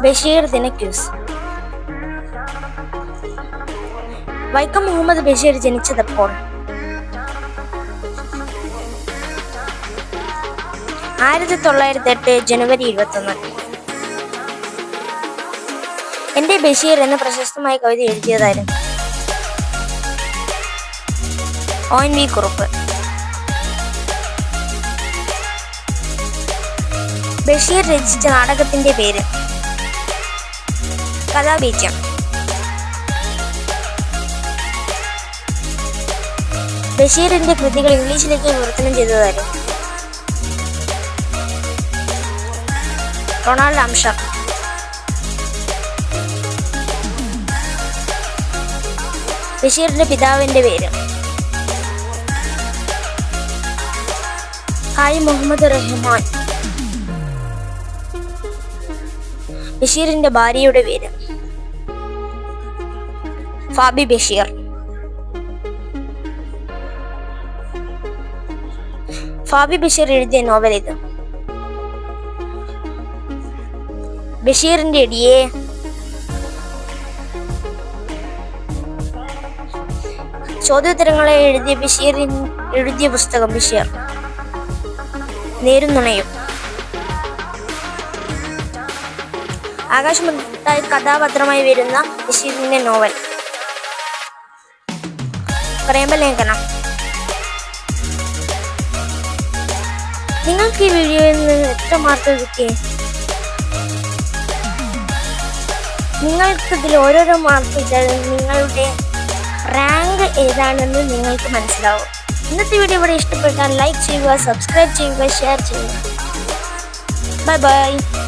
ബഷീർ ദിനക്യൂസ് വൈക്കം മുഹമ്മദ് ബഷീർ ജനിച്ചതപ്പോൾ. ആയിരത്തി തൊള്ളായിരത്തി എട്ട് ജനുവരി ഇരുപത്തൊന്ന്. എന്റെ ബഷീർ എന്ന പ്രശസ്തമായ കവിത എഴുതിയതായിരുന്നു. N V Kurup. ബഷീർ രചിച്ച നാടകത്തിന്റെ പേര് കഥാബീജം ബഷീറിന്റെ കൃതികൾ ഇംഗ്ലീഷിലേക്ക് വിവർത്തനം ചെയ്തതായിരുന്നു. റൊണാൾഡ് അംഷർ ബഷീറിന്റെ പിതാവിന്റെ പേര്. ഹായ് മുഹമ്മദ് റഹ്മാൻ. ബഷീറിന്റെ ഭാര്യയുടെ പേര്. ഫാബി ബഷീർ. ഫാബി ബഷീർ എഴുതിയ നോവൽ ഇത്. ബഷീറിന്റെ ഇടിയെ ചോദ്യോത്തരങ്ങളെ എഴുതിയ ബഷീറിൻ എഴുതിയ പുസ്തകം ബഷീർ. നേരും നുണയും ആകാശമുട്ടായി കഥാപാത്രമായി വരുന്ന ബഷീറിന്റെ നോവൽ. പ്രേമലേഖനം. നിങ്ങൾക്ക് ഈ വീഡിയോയിൽ നിന്ന് എത്ര മാർക്ക് കിട്ടിയേ നിങ്ങൾക്ക് ഇതിൽ ഓരോരോ മാർക്ക് ഇട്ടാൽ നിങ്ങളുടെ റാങ്ക് ഏതാണെന്ന് നിങ്ങൾക്ക് മനസ്സിലാവും. ഇന്നത്തെ വീഡിയോ ഇവിടെ ഇഷ്ടപ്പെട്ടാൽ ലൈക്ക് ചെയ്യുക സബ്സ്ക്രൈബ് ചെയ്യുക ഷെയർ ചെയ്യുക. Bye bye.